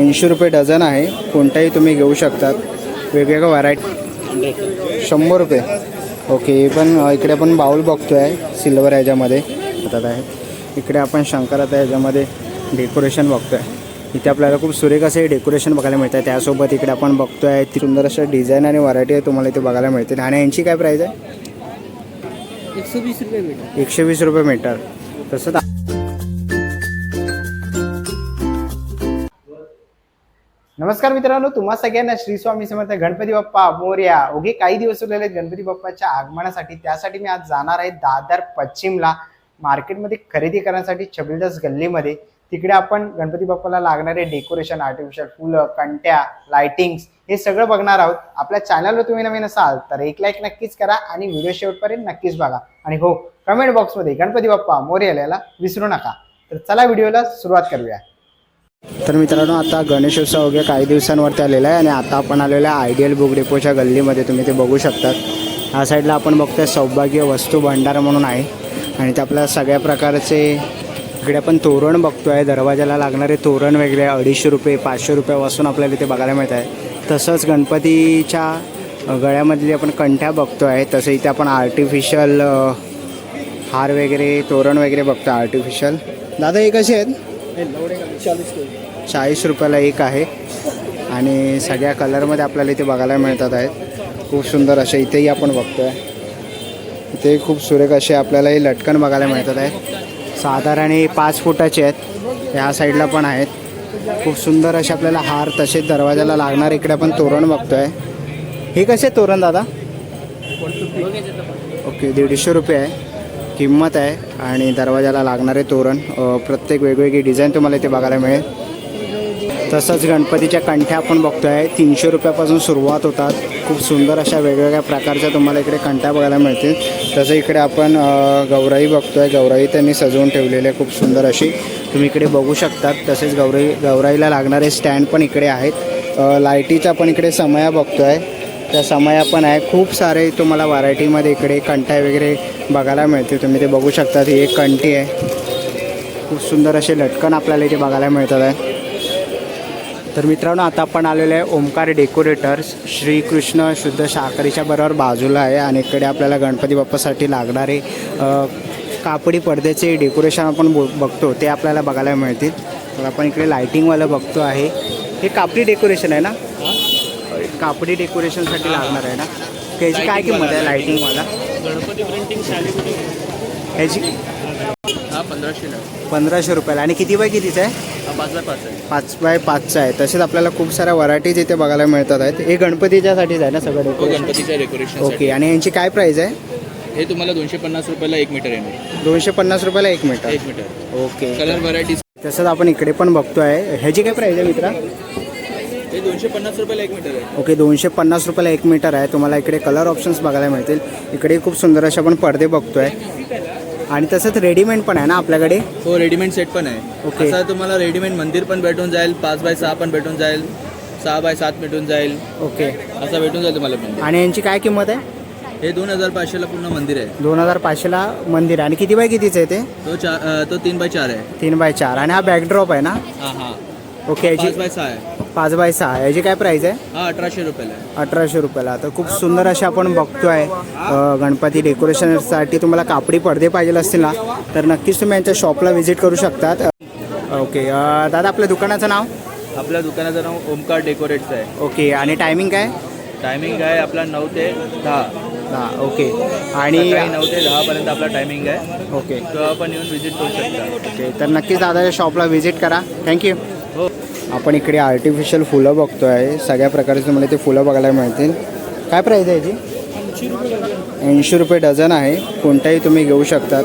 ऐंशी रुपये डझन आहे. कोणताही तुम्ही घेऊ शकतात. वेगवेगळ्या व्हरायटी शंभर रुपये. ओके पण इकडे आपण बाऊल बघतो आहे सिल्वर ह्याच्यामध्ये. हातात आहे. इकडे आपण शंकरात ह्याच्यामध्ये डेकोरेशन बघतो आहे इथे आपल्याला खूप सुरेख असे डेकोरेशन बघायला मिळतं आहे त्यासोबत इकडे आपण बघतो आहे ती सुंदर अशा डिझाईन आणि व्हरायटी आहे तुम्हाला इथे बघायला मिळतील. आणि यांची काय प्राईस आहे? एकशे वीस रुपये मीटर एकशे वीस रुपये मीटर तसंच नमस्कार मित्रांनो तुम्हा सगळ्यांना श्री स्वामी समर्थ गणपती बाप्पा मोर्या ओघे काही दिवस उरलेले आहेत गणपती बाप्पाच्या आगमनासाठी त्यासाठी मी आज जाणार आहे दादर पश्चिमला. मार्केटमध्ये खरेदी करण्यासाठी छबिलदास गल्लीमध्ये. तिकडे आपण गणपती बाप्पाला लागणारे डेकोरेशन आर्टिफिशियल फुलं कंट्या लाइटिंग्स हे सगळं बघणार आहोत. आपल्या चॅनलवर तुम्ही नवीन असाल तर एक लाईक नक्कीच करा आणि व्हिडिओ शेवटपर्यंत नक्कीच बघा. आणि हो कमेंट बॉक्समध्ये गणपती बाप्पा मोर्या लिहायला विसरू नका. तर चला व्हिडिओला सुरुवात करूया. तर मित्रांनो आता गणेशोत्सव वगैरे काही दिवसांवरती आलेला आहे आणि आता आपण आलेलो आहे आयडियल बुक डेपोच्या गल्लीमध्ये. तुम्ही ते बघू शकतात. ह्या साईडला आपण बघतोय सौभाग्य वस्तू भंडार म्हणून आहे. आणि ते आपल्या सगळ्या प्रकारचे इकडे आपण तोरण बघतोय. दरवाजाला लागणारे तोरण वगैरे अडीचशे रुपये पाचशे रुपयापासून आपल्याला इथे बघायला मिळत आहे. तसंच गणपतीच्या गळ्यामधली आपण कंठ्या बघतो आहे तसं इथे आपण आर्टिफिशियल हार वगैरे तोरण वगैरे बघतो आर्टिफिशियल दादा हे कसे आहेत? चाळीस रुपयाला एक आहे. आणि सगळ्या कलरमध्ये आपल्याला इथे बघायला मिळतात आहेत. खूप सुंदर असे इथेही आपण बघतो आहे इथे खूप सुरेख असे आपल्याला हे लटकन बघायला मिळतात आहेत. साधारण पाच फुटाचे आहेत. ह्या साईडला पण आहेत. खूप सुंदर असे आपल्याला हार तसेच दरवाजाला लागणार इकडे आपण तोरण बघतो आहे हे कसे तोरण दादा? ओके दीडशे रुपये आहे. किंमत आहे आणि दरवाजाला लागणारे तोरण प्रत्येक वेगवेगळी डिझाईन तुम्हाला इथे बघायला मिळेल. तसंच गणपतीच्या कंठ्या आपण बघतो आहे तीनशे रुपयापासून सुरुवात होतात. खूप सुंदर अशा वेगवेगळ्या प्रकारच्या तुम्हाला इकडे कंठ्या बघायला मिळतील. तसं इकडे आपण गौराई बघतो आहे गौराई त्यांनी सजवून ठेवलेली आहे खूप सुंदर अशी. तुम्ही इकडे बघू शकतात. तसेच गौराई गौराईला लागणारे स्टँड पण इकडे आहेत. लाईटीचा पण इकडे समया बघतो आहे त्या समया पण आहे. खूप सारे तुम्हाला व्हरायटीमध्ये इकडे कंठ्या वगैरे बघायला मिळतील तुम्ही ते बघू शकतात ही एक कंठी आहे. खूप सुंदर असे लटकन आपल्याला इथे बघायला मिळतात. आहे तर मित्रांनो आता आपण आलेलो आहे ओमकार डेकोरेटर्स. श्रीकृष्ण शुद्ध साखरेच्या बरोबर बाजूला आहे आणि इकडे आपल्याला गणपती बाप्पासाठी लागणारे कापडी पडद्याचे डेकोरेशन आपण बो बघतो. ते आपल्याला बघायला मिळतील. तर आपण इकडे लायटिंगवालं बघतो आहे. हे कापडी डेकोरेशन आहे ना? कापडी डेकोरेशनसाठी लागणार आहे ना? त्याची काय किंमत आहे लायटिंगवाला गणपती प्रिंटिंग ह्याची? हा पंधराशेला पंधराशे रुपयाला. आणि किती बाय कितीचं आहे? पाच बाय पाच आहे. पाच बाय पाचचं आहे. तसेच आपल्याला खूप साऱ्या व्हरायटीज इथे बघायला मिळतात आहेत. हे गणपतीच्यासाठीच आहे ना सगळं हो डेकोरेशन गणपतीच्या डेकोरेशन ओके आणि यांची काय प्राईस आहे? हे तुम्हाला दोनशे पन्नास रुपयाला एक मीटर येणार दोनशे पन्नास रुपयाला एक मीटर एक मीटर ओके. कलर व्हरायटीज तसंच आपण इकडे पण बघतोय. ह्याची काय प्राईस आहे मित्रा? हे दोनशे पन्नास रुपयाला एक मीटर आहे. ओके दोनशे पन्नास रुपयाला एक मीटर आहे. तुम्हाला इकडे कलर ऑप्शन्स बघायला मिळतील. इकडे खूप सुंदर असे आपण पडदे बघतोय. आणि तसंच रेडीमेड पण आहे ना आपल्याकडे? हो रेडीमेड सेट पण आहे. ओके. असं तुम्हाला रेडीमेड मंदिर पण भेटून जाईल पाच बाय सहा पण भेटून जाईल सहा बाय सात भेटून जाईल. ओके. असं भेटून जाईल तुम्हाला मंदिर. आणि यांची काय किंमत आहे? हे दोन हजार पाचशेला पूर्ण मंदिर आहे. दोन हजार पाचशेला मंदिर आहे. आणि किती बाय कितीचं आहे ते? तो चार अं, तो तीन बाय चार आहे. तीन बाय चार. आणि हा बॅकड्रॉप आहे ना? हा हा. ओके याची पाच बाय सहा आहे. पाच बाय सहा याची काय प्राईस आहे? हा अठराशे रुपयाला आहे. अठराशे रुपयाला. तर खूप सुंदर असे आपण बघतोय अ, गणपती डेकोरेशनसाठी. तुम्हाला कापडी पडदे पाहिजे असतील ना तर नक्कीच तुम्ही यांच्या शॉपला व्हिजिट करू शकतात. ओके अ, दादा आपल्या दुकानाचं नाव? आपल्या दुकानाचं नाव ओमकार डेकोरेटचं आहे. ओके आणि टायमिंग काय? टायमिंग आहे आपला नऊ ते दहा. हां ओके. आणि सकाळी नऊ ते दहापर्यंत आपला टायमिंग आहे. ओके. तेव्हा पण येऊन व्हिजिट करू शकता. ओके तर नक्कीच दादाच्या शॉपला व्हिजिट करा. थँक्यू आपण इकडे आर्टिफिशियल फुलं बघतोय. सगळ्या प्रकारचे तुम्हाला ते फुलं बघायला मिळतील. काय प्राईज आहे याची? ऐंशी रुपये डझन आहे. कोणताही तुम्ही घेऊ शकतात.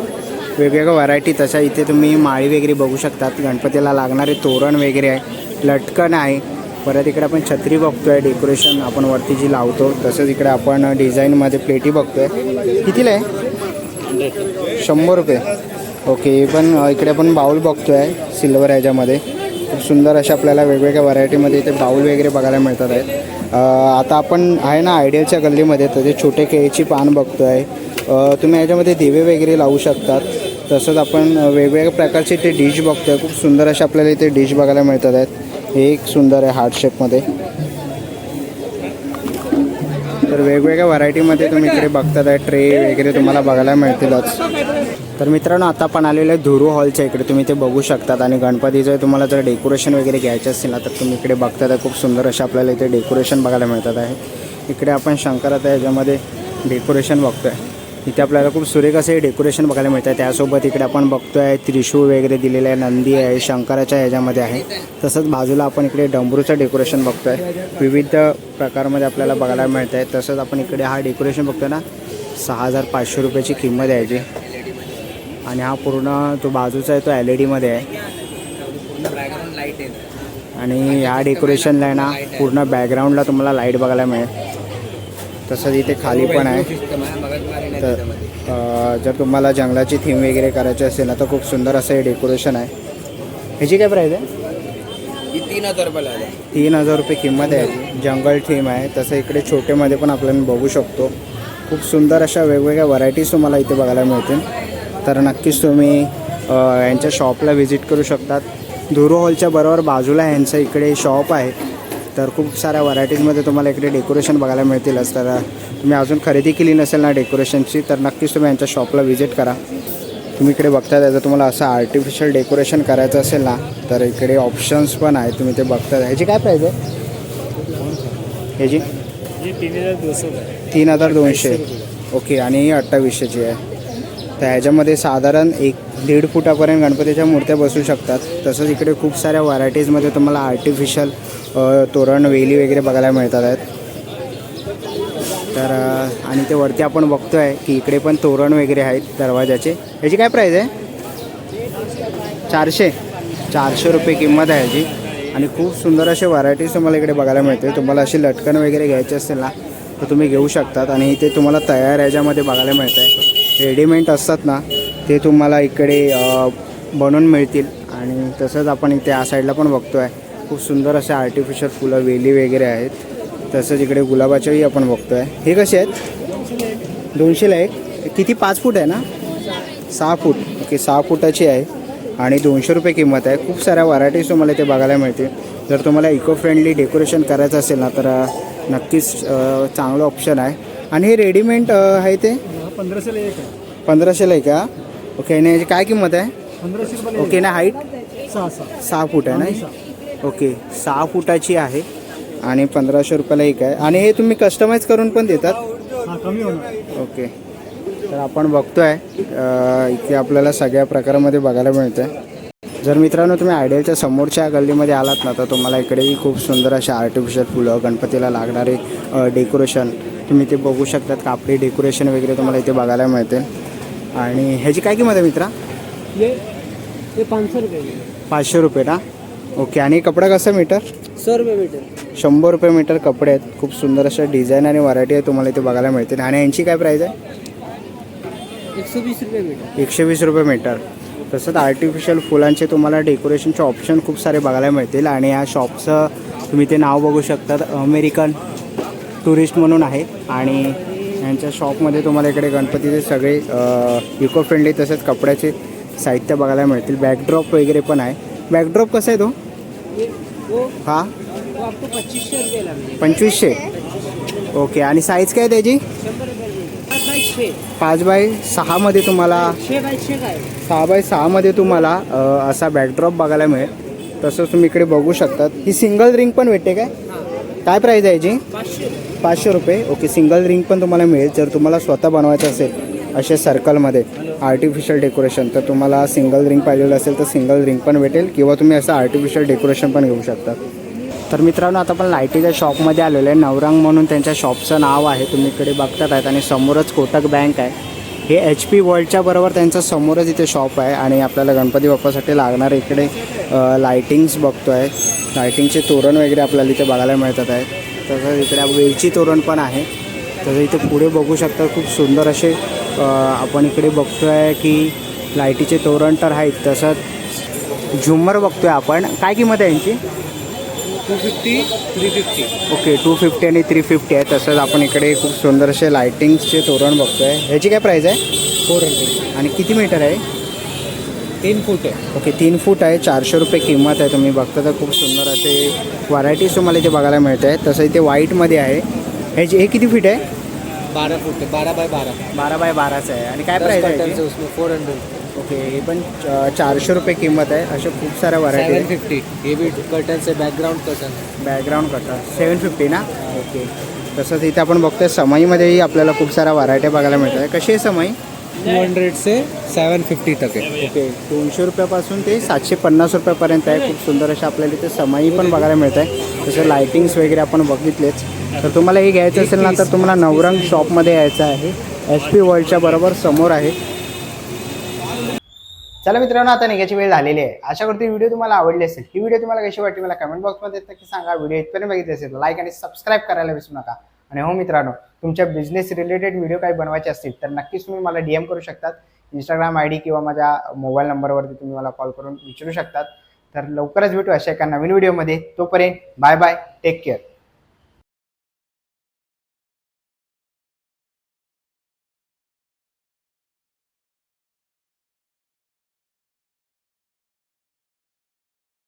वेगवेगळ्या व्हरायटी तशा इथे तुम्ही माळी वगैरे बघू शकतात. गणपतीला लागणारे तोरण वगैरे आहे. लटकन आहे. परत इकडे आपण छत्री बघतोय. डेकोरेशन आपण वरती जी लावतो तसंच इकडे आपण डिझाईनमध्ये प्लेटी बघतोय. कितीला आहे? शंभर रुपये. ओके पण इकडे आपण बाऊल बघतोय. सिल्वर ह्याच्यामध्ये. खूप सुंदर अशा आपल्याला वेगवेगळ्या व्हरायटीमध्ये इथे बाऊल वगैरे बघायला मिळतात आहेत. आता आपण आहे ना आयडियलच्या गल्लीमध्ये तर ते छोटे केळीची पान बघतो आहे तुम्ही याच्यामध्ये दिवे वगैरे लावू शकतात. तसंच आपण वेगवेगळ्या प्रकारचे ते डिश बघतो आहे खूप सुंदर अशा आपल्याला इथे डिश बघायला मिळतात आहेत. हे एक सुंदर आहे हार्ट शेपमध्ये तर वेगवेगळ्या व्हरायटीमध्ये तुम्ही इकडे बघतात आहे ट्रे वगैरे तुम्हाला बघायला मिळतीलच. तर मित्रांनो आता आपण आलेलं आहे धुरू हॉलच्या इकडे. तुम्ही ते बघू शकतात. आणि गणपतीचं तुम्हाला जर डेकोरेशन वगैरे घ्यायचं असेल ना तर तुम्ही इकडे बघता तर खूप सुंदर असे आपल्याला इथे डेकोरेशन बघायला मिळतात आहे. इकडे आपण शंकरात याच्यामध्ये डेकोरेशन बघतो आहे इथे आपल्याला खूप सुरेख असे डेकोरेशन बघायला मिळतं आहे त्यासोबत इकडे आपण बघतो आहे त्रिशूळ वगैरे दिलेलं आहे नंदी आहे शंकराच्या ह्याच्यामध्ये आहे. तसंच बाजूला आपण इकडे डंबरूचं डेकोरेशन बघतो आहे विविध प्रकारमध्ये आपल्याला बघायला मिळतं आहे तसंच आपण इकडे हा डेकोरेशन बघतो ना सहा हजार पाचशे रुपयाची किंमत आहे याची. आणि हा पूर्ण तो बाजूचा आहे तो एल ई डीमध्ये आहे. आणि ह्या डेकोरेशनला आहे ना पूर्ण बॅकग्राऊंडला तुम्हाला लाइट बघायला मिळेल. तसंच इथे खाली पण आहे. तर जर तुम्हाला जंगलाची थीम वगैरे करायची असेल ना तर खूप सुंदर असं हे डेकोरेशन आहे. ह्याची काय प्राईस आहे? तीन हजार रुपयाला तीन हजार रुपये किंमत आहे जंगल थीम आहे. तसं इकडे छोटेमध्ये पण आपल्याला बघू शकतो. खूप सुंदर अशा वेगवेगळ्या व्हरायटीज तुम्हाला इथे बघायला मिळतील. तर नक्कीच तुम्ही यांच्या शॉपला व्हिजिट करू शकतात. धुरू हॉलच्या बरोबर बाजूला यांचं इकडे शॉप आहे. तर खूप साऱ्या व्हरायटीजमध्ये तुम्हाला इकडे डेकोरेशन बघायला मिळतीलच. तर तुम्ही अजून खरेदी केली नसेल ना डेकोरेशनची तर नक्कीच तुम्ही यांच्या शॉपला व्हिजिट करा. तुम्ही इकडे बघता जर तुम्हाला असं आर्टिफिशियल डेकोरेशन करायचं असेल ना तर इकडे ऑप्शन्स पण आहेत. तुम्ही ते बघता. ह्याची काय प्राईस आहे? ह्याची? तीन हजार दोनशे ओके आणि ही अठ्ठावीसशेची आहे. तर ह्याच्यामध्ये साधारण एक दीड फुटापर्यंत गणपतीच्या मूर्त्या बसू शकतात. तसंच इकडे खूप साऱ्या व्हरायटीजमध्ये तुम्हाला आर्टिफिशियल तोरण वेली वगैरे बघायला मिळतात आहेत. तर आणि ते वरती आपण बघतो आहे की इकडे पण तोरण वगैरे आहेत दरवाजाचे. ह्याची काय प्राईज आहे? चारशे. चारशे रुपये किंमत आहे ह्याची. आणि खूप सुंदर असे व्हरायटीज तुम्हाला इकडे बघायला मिळते तुम्हाला अशी लटकन वगैरे घ्यायची असेल ना तर तुम्ही घेऊ शकतात. आणि इथे तुम्हाला तयार ह्याच्यामध्ये बघायला मिळतं आहे रेडीमेड असतात ना ते तुम्हाला इकडे बनवून मिळतील. आणि तसंच आपण इथे या साईडला पण बघतो आहे खूप सुंदर असे आर्टिफिशियल फुलं वेली वगैरे आहेत. तसंच इकडे गुलाबाच्याही आपण बघतो आहे हे कसे आहेत? दोनशेला एक. किती? पाच फूट आहे ना? सहा फूट. ओके सहा फुटाची आहे. आणि दोनशे रुपये किंमत आहे. खूप साऱ्या व्हरायटीज तुम्हाला इथे बघायला मिळतील. जर तुम्हाला इको फ्रेंडली डेकोरेशन करायचं असेल ना तर नक्कीच चांगलं ऑप्शन आहे. आणि हे रेडीमेड आहे ते? पंधराशेला एक आहे. पंधराशेला आहे का ओके आणि याची काय किंमत आहे? पंधराशे रुपयाला ओके ना हाईट एक. सहा सहा. सहा फूट आहे ना? ओके सहा. फुटाची आहे. आणि पंधराशे रुपयाला एक आहे. आणि हे तुम्ही कस्टमाइज करून पण देतात? हा कमी होणार. ओके तर आपण बघतोय अ, इथे आपल्याला सगळ्या प्रकारामध्ये बघायला मिळतं जर मित्रांनो तुम्ही आयडियलच्या समोरच्या गल्लीमध्ये आलात ना तर तुम्हाला इकडेही खूप सुंदर असे आर्टिफिशियल फुलं गणपतीला लागणारे डेकोरेशन तुम्ही ते बघू शकतात कापडी डेकोरेशन वगैरे तुम्हाला इथे बघायला मिळते. आणि ह्याची काय किंमत आहे मित्रा? ये ये पाच सौ रुपये. पाचशे रुपये ना? ओके आणि कपडा कसा मीटर? सौ रुपये मीटर. शंभर रुपये मीटर कपडे आहेत. खूप सुंदर अशा डिझाईन आणि व्हरायटी आहे तुम्हाला इथे बघायला मिळतील. आणि यांची काय प्राईस आहे? एक सौ बीस रुपये मीटर. एकशे वीस रुपये मीटर. तसंच आर्टिफिशियल फुलांचे तुम्हाला डेकोरेशनचे ऑप्शन खूप सारे बघायला मिळतील. आणि या शॉपचं तुम्ही ते नाव बघू शकतात अमेरिकन टुरिस्ट म्हणून आहे आणि यांच्या शॉपमध्ये तुम्हाला इकडे गणपतीचे सगळे इको फ्रेंडली तसेच कपड्याचे साहित्य बघायला मिळतील. बॅकड्रॉप वगैरे पण आहे. बॅकड्रॉप कसा आहे तो? हां? हा पंचवीसशे. ओके आणि साईज काय आहे त्याची? पाच बाय सहामध्ये तुम्हाला सहा बाय सहामध्ये तुम्हाला असा बॅकड्रॉप बघायला मिळेल. तसंच तुम्ही इकडे बघू शकतात. ही सिंगल रिंग पण भेटते काय? काय प्राईज आहे याची? पाचशे रुपये. ओके सिंगल रिंग पण तुम्हाला मिळेल. जर तुम्हाला स्वतः बनवायचं असेल असे सर्कलमध्ये आर्टिफिशियल डेकोरेशन तर तुम्हाला सिंगल रिंग पाहिलेलं असेल तर सिंगल रिंग पण भेटेल किंवा तुम्ही असं आर्टिफिशियल डेकोरेशन पण घेऊ शकता. तर मित्रांनो आता आपण लाईटीच्या शॉपमध्ये आलेलो आहे. नवरंग म्हणून त्यांच्या शॉपचं नाव आहे. तुम्ही इकडे बघतात आहेत आणि समोरच कोटक बँक आहे. हे एच पी वर्ल्डच्या बरोबर त्यांचं समोरच इथे शॉप आहे आणि आपल्याला गणपती बाप्पासाठी लागणारे इकडे लायटिंग्स बघतो आहे लायटिंगचे तोरण वगैरे आपल्याला इथे बघायला मिळतात आहे. तसंच इकडे वेलची तोरण पण आहे. तसं इथे पुढे बघू शकता खूप सुंदर असे आपण इकडे बघतो आहे की लाईटीचे तोरण तर आहेत. तसंच झुम्मर बघतोय आपण. काय किंमत आहे यांची? Two fifty three fifty okay two fifty आणि थ्री फिफ्टी आहे. तसंच आपण इकडे खूप सुंदर असे लायटिंग्सचे तोरण बघतोय. ह्याची काय प्राईस आहे? फोर हंड्रेड आणि किती मीटर आहे? तीन फूट आहे. ओके तीन फूट आहे. चारशे रुपये किंमत आहे. तुम्ही बघता तर खूप सुंदर असे व्हरायटीज तुम्हाला इथे बघायला मिळत आहे तसं इथे व्हाईटमध्ये आहे. हे जे- हे किती फीट आहे? बारह फुट है बारह बाय बारह बारा बाय बाराचं आहे. आणि काय प्राईस आहे है फोर हंड्रेड ओके हे पण चारशे रुपये किंमत आहे. अशा खूप साऱ्या व्हरायटी सेवन आहे फिफ्टी ये भी कर्टन से background curtain background cutter seven fifty ना? ओके. तसंच इथे आपण बघतोय समईमध्येही आपल्याला खूप साऱ्या व्हरायटी बघायला मिळत आहे कशी आहे समई? टू हंड्रेड से सेवन फिफ्टी तक ओके दोनशे रुपयापासून ते सातशे पन्नास रुपयापर्यंत आहे. खूप सुंदर अशा आपल्याला इथे समाई पण बघायला मिळत आहे तसं लायटिंग्स वगैरे आपण बघितलेच. तर तुम्हाला हे घ्यायचं असेल ना तर तुम्हाला नवरंग शॉपमध्ये यायचं आहे. एस पी वर्ल्डच्या बरोबर समोर आहे. चला मित्रांनो आता निघायची वेळ झालेली आहे. अशा करते व्हिडिओ तुम्हाला आवडली असेल. ही व्हिडिओ तुम्हाला कशी वाटली मला कमेंट बॉक्समध्ये नक्की सांगा. व्हिडिओ इथपर्यंत बघितले असेल लाईक आणि सबस्क्राईब करायला विसरू नका. आणि हो मित्रांनो तुमच्या बिझनेस रिलेटेड व्हिडिओ काही बनवायचे असतील तर नक्कीच तुम्ही मला डी एम करू शकतात. इंस्टाग्राम आय डी किंवा माझ्या मोबाईल नंबरवरती तुम्ही मला कॉल करून विचारू शकतात. तर लवकरच भेटू अशा एका नवीन व्हिडिओमध्ये तोपर्यंत बाय बाय टेक केअर